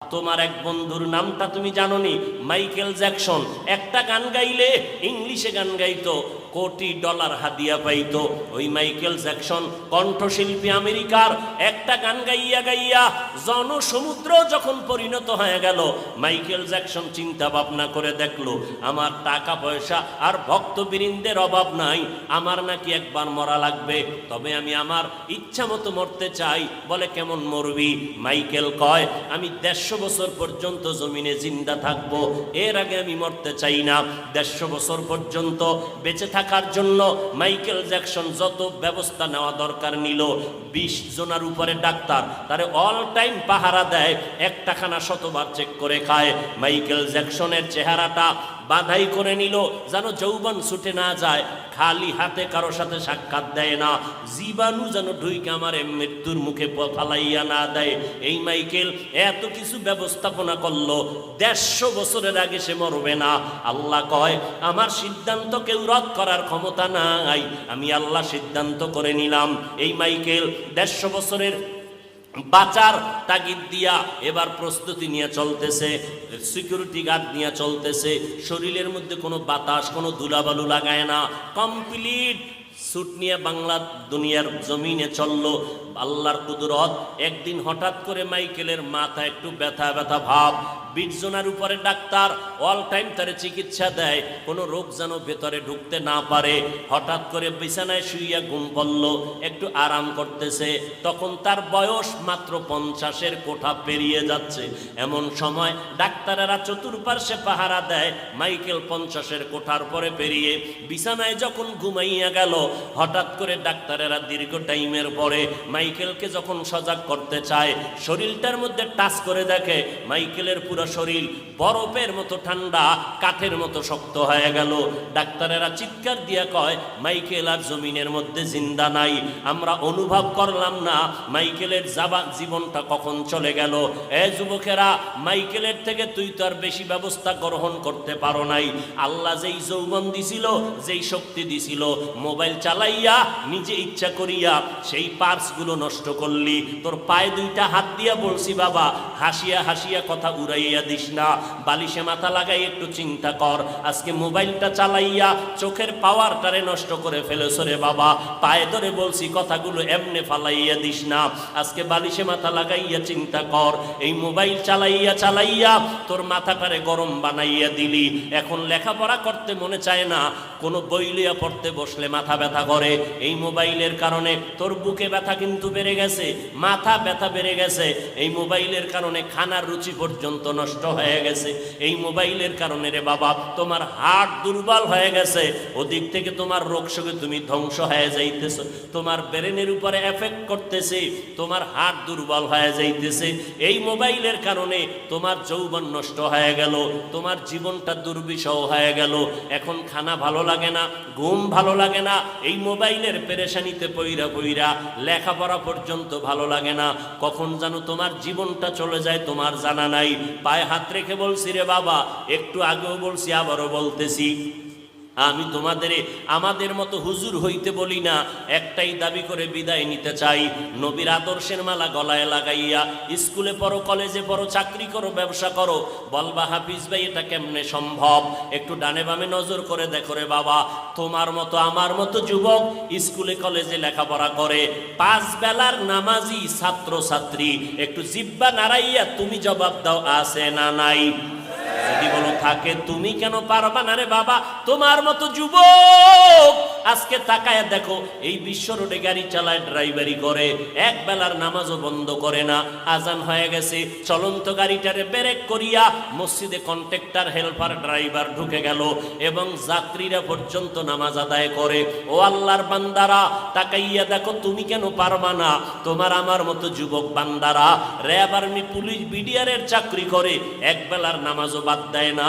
তোমার এক বন্ধুর নামটা তুমি জানো নি মাইকেল জ্যাকসন। একটা গান গাইলে ইংলিশে গান গাইতো কোটি ডলার হাদিয়া পাইতো। ওই মাইকেল জ্যাকসন কণ্ঠশিল্পী আমেরিকার একটা গান গাইয়া গাইয়া জনসমুদ্র যখন পরিণত হয়ে গেল, মাইকেল জ্যাকসন চিন্তা ভাবনা করে দেখল, আমার টাকা পয়সা আর ভক্তবৃন্দের অভাব নাই, আমার নাকি একবার মরা লাগবে, তবে আমি আমার ইচ্ছা মতো মরতে চাই। বলে কেমন মরবি? মাইকেল কয়, আমি দেড়শো বছর পর্যন্ত জমিনে জিন্দা থাকব, এর আগে আমি মরতে চাই না। দেড়শো বছর পর্যন্ত বেঁচে থাকার জন্য মাইকেল জ্যাকসন যত ব্যবস্থা নেওয়া দরকার নিল, বিশ জনার উপরে ডাক্তার, তারে অল টাইম পাহারা দেয়, একটাখানা শতবার চেক করে খায়। মাইকেল জ্যাকসনের চেহারাটা বাধাই করে নিল, যেন যৌবন ছুটে না যায়। খালি হাতে কারও সাথে সাক্ষাৎ দেয় না। জীবাণু যেন ঢুইকে আমার মৃত্যুর মুখে ফালাইয়া না দেয়। এই মাইকেল, এত কিছু ব্যবস্থাপনা করল, দেড়শো বছরের আগে সে মরবে না। আল্লাহ কয়, আমার সিদ্ধান্ত কেউ রদ করার ক্ষমতা নাই। আমি আল্লাহ সিদ্ধান্ত করে নিলাম। এই মাইকেল, দেড়শো বছরের বাঁচার তাগিদ দিয়া এবার প্রস্তুতি নিয়ে চলতেছে সিকিউরিটি গার্ড নিয়ে চলতেছে, শরীরের মধ্যে কোনো বাতাস, কোনো ধুলাবালু লাগায় না। কমপ্লিট সুট নিয়ে বাংলা দুনিয়ার জমিনে চলল। আল্লাহর কুদরত, একদিন হঠাৎ করে মাইকেলের মাথা একটু ব্যথা ব্যথা ভাব বিটজনার উপরে ডাক্তার অল টাইম তারে চিকিৎসা দেয়। কোনো রোগ যেন ভেতরে ঢুকতে না পারে। হঠাৎ করে বিছানায় শুইয়া ঘুম পড়ল, একটু আরাম করতেছে। তখন তার বয়স মাত্র পঞ্চাশের কোঠা পেরিয়ে যাচ্ছে। এমন সময় ডাক্তারেরা চতুর্পার্শ্বে পাহারা দেয়, মাইকেল পঞ্চাশের কোঠার পরে পেরিয়ে। বিছানায় যখন ঘুমাইয়া গেল, হঠাৎ করে ডাক্তারেরা দীর্ঘ টাইমের পরে মাইকেলকে যখন সজাগ করতে চায়, শরীরটার মধ্যে টাচ করে দেখে, মাইকেলের পুরো শরীর বরফের মতো ঠান্ডা, কাঠের মতো শক্ত হয়ে গেল। ডাক্তারেরা চিৎকার দিয়া কয়, মাইকেল আর জমিনের মধ্যে জিন্দা নাই, আমরা অনুভব করলাম না, মাইকেলের যাবা জীবনটা কখন চলে গেল। এ যুবকেরা, মাইকেলের থেকে তুই তো আর বেশি ব্যবস্থা গ্রহণ করতে পারো নাই। আল্লাহ যেই যৌবন দিছিল, যেই শক্তি দিছিল, মোবাইল চালাইয়া, নিজে ইচ্ছা করিয়া সেই পার্সগুলো নষ্ট করলি। তোর পায়ে দুইটা হাত দিয়া বলছি, বাবা, হাসিয়া হাসিয়া কথা উড়াইয়া দিস না। বালিশে মাথা লাগাই একটু চিন্তা কর। আজকে মোবাইলটা চালাইয়া চোখের পাওয়ারটারে নষ্ট করে ফেলেছ রে বাবা। পায়ে ধরে বলছি, কথাগুলো এমনে ফালাইয়া দিস না। আজকে বালিশে মাথা লাগাইয়া চিন্তা কর। এই মোবাইল চালাইয়া চালাইয়া তোর মাথাটারে গরম বানাইয়া দিলি। এখন লেখাপড়া করতে মনে চায় না। কোনো বই লইয়া পড়তে বসলে মাথা ব্যথা করে। এই মোবাইলের কারণে তোর বুকে ব্যথা কিন্তু বেড়ে গেছে, মাথা ব্যথা বেড়ে গেছে। এই মোবাইলের কারণে খানার রুচি পর্যন্ত নষ্ট হয়ে গেছে। এই মোবাইলের কারণে রে বাবা, তোমার হার্ট দুর্বল হয়ে গেছে। ওদিক থেকে তোমার রোগ শোকে তুমি ধ্বংস হয়ে যাইতেছ। তোমার ব্রেনের উপরে এফেক্ট করতেছে, তোমার হার্ট দুর্বল হয়ে যাইতেছে। এই মোবাইলের কারণে তোমার যৌবন নষ্ট হয়ে গেল, তোমার জীবনটা দুর্বিষহ হয়ে গেল। এখন খানা ভালো লাগে না, ঘুম ভালো লাগে না, এই মোবাইলের পেরেশানিতে পইরা পইরা লেখাপড়া পর্যন্ত ভালো লাগে না। কখন যেন তোমার জীবনটা চলে যায়, তোমার জানা নাই। পায়ে হাত রেখে বলছি রে বাবা একটু আগেও বলছি আবারও বলতেছি। আমি তোমাদের, আমাদের মতো হুজুর হইতে বলি না। একটাই দাবি করে বিদায় নিতে চাই। নবীর আদর্শের মালা গলায় লাগাইয়া, স্কুলে পড়ো, কলেজে পড়ো, চাকরি করো, ব্যবসা করো। বলবা হাফিজ ভাই, এটা কেমনে সম্ভব? একটু ডানে বামে নজর করে দেখো রে বাবা। তোমার মতো, আমার মতো যুবক স্কুলে, কলেজে লেখাপড়া করে। পাঁচ বেলার নামাজি ছাত্র ছাত্রী একটু জিব্বা নাড়াইয়া তুমি জবাব দাও, আছে না নাই? যদি বলো থাকে, তুমি কেন পারবা না রে বাবা? তোমার মতো যুবক! আজকে তাকায় দেখো, এই বিশ্ব রোডে গাড়ি চালায়, ড্রাইভারি করে, এক বেলার নামাজও বন্ধ করে না, আজান হয়ে গেছে। চলন্ত গাড়িটারে ব্রেক করিয়া মসজিদে কন্ট্রাক্টর, হেল্পার, ড্রাইভার ঢুকে গেল এবং যাত্রীরা পর্যন্ত নামাজ আদায় করে। ও আল্লাহর বান্দারা, তাকাইয়া দেখো, তুমি কেন পারবা না? তোমার আমার মতো যুবক বান্দারা র্যাব আর্মি পুলিশ, বিডিআরের চাকরি করে, এক বেলার নামাজও বাদ দেয় না।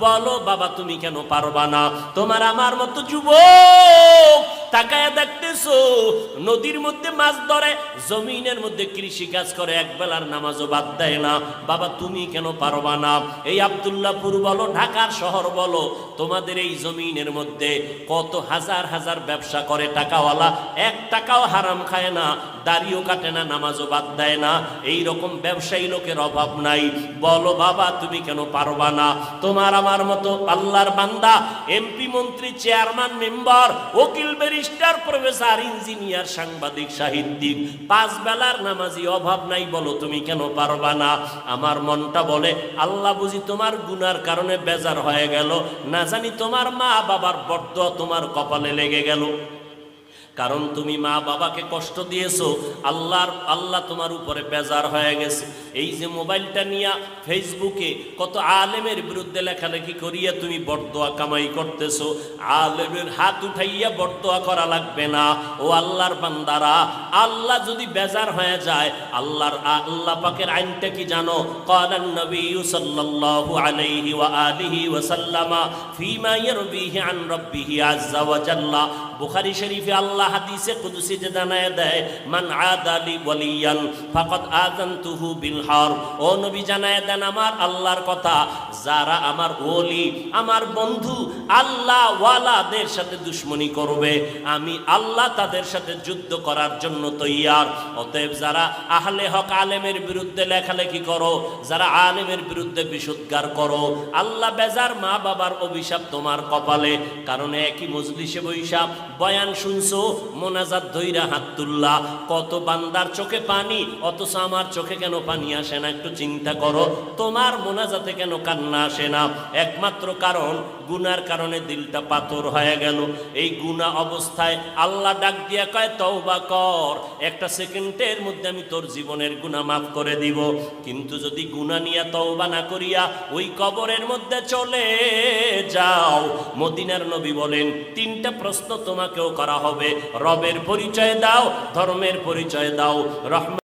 বলো, বাবা, তুমি কেন পারবা না? তোমার আমার মতো যুবক, তাকায় দেখতেছো, নদীর মধ্যে মাছ ধরে, জমিনের মধ্যে কৃষি কাজ করে, এক বেলার নামাজও বাদ দেয় না। বাবা, তুমি কেন পারবা না? এই আবদুল্লাপুর বলো, ঢাকার শহর বলো, তোমাদের এই জমিনের মধ্যে কত হাজার হাজার ব্যবসা করে, টাকাওয়ালা, এক টাকাও হারাম খায় না, দাড়িও কাটে না, নামাজও বাদ দেয় না। এই রকম ব্যবসায়ী লোকের অভাব নাই। বলো, বাবা, তুমি কেন পারবা না? তোমার আমার মতো আল্লাহর বান্দা, এমপি মন্ত্রী, চেয়ারম্যান, মেম্বার, উকিল, ব্যারিস্টার, প্রফেসর, ইঞ্জিনিয়ার, সাংবাদিক, সাহিত্যিক, পাঁচ বেলার নামাজি অভাব নাই বলো তুমি কেন পারবা না? আমার মনটা বলে, আল্লাহ বুঝি তোমার গুনার কারণে বেজার হয়ে গেল, না জানি তোমার মা বাবার বড্ড তোমার কপালে লেগে গেল। কারণ তুমি মা বাবাকে কষ্ট দিয়েছ, আল্লাহর, আল্লাহ তোমার উপরে বেজার হয়ে গেছে। এই যে মোবাইলটা নিয়ে ফেসবুকে কত আলেমের বিরুদ্ধে লেখালেখি করিয়া তুমি বরদোয়া কামাই করতেছো, আলেমের হাত উঠাইয়া বরদোয়া করা লাগবে না। ও আল্লাহর বান্দারা, আল্লাহ যদি বেজার হয়ে যায়, আল্লাহর, আল্লাহ পাকের আইনটা কি জানো? কালান নবী সাল্লাল্লাহু আলাইহি ওয়া আলিহি আন জাল্লা। বুখারী শরীফে আল্লাহ হাদিসে কুদসি যে জানায় দেয়, মান আদালি ওয়ালিয়ান ফাকাদ আযানতুহু বিল হার। ও নবী জানায় দেন, আমার আল্লাহর কথা, যারা আমার ওলি, আমার বন্ধু আল্লাহ ওয়ালাদের সাথে দুশ্মনী করবে, আমি আল্লাহ তাদের সাথে যুদ্ধ করার জন্য তৈয়ার। অতএব যারা আহলে হক আলেমের বিরুদ্ধে লেখালেখি করো, যারা আলেমের বিরুদ্ধে বিশুদ্ধার করো, আল্লাহ বেজার মা বাবার অভিশাপ তোমার কপালে, কারণ একই মজলিসে বৈশাপ বয়ান শুনছো? মোনাজাত ধৈরা হাত তুল্লা। কত বান্দার চোখে পানি, অথচ আমার চোখে কেন পানি আসে না? একটু চিন্তা করো। তোমার মোনাজাতে কেন কান্না আসে না? একমাত্র কারণ, গুনার কারণে দিলটা পাথর হয়ে গেল। এই গুনা অবস্থায় আল্লাহ ডাক দিয়া কয়, তওবা কর। একটা সেকেন্ডের মধ্যে আমি তোর জীবনের গুনাহ মাফ করে দিব। কিন্তু যদি গুনাহ নিয়ে তওবা না করিয়া ওই কবরের মধ্যে চলে যাও, মদিনার নবী বলেন, তিনটা প্রশ্ন তোমাকেও করা হবে। রবের পরিচয় দাও ধর্মের পরিচয় দাও। রহমান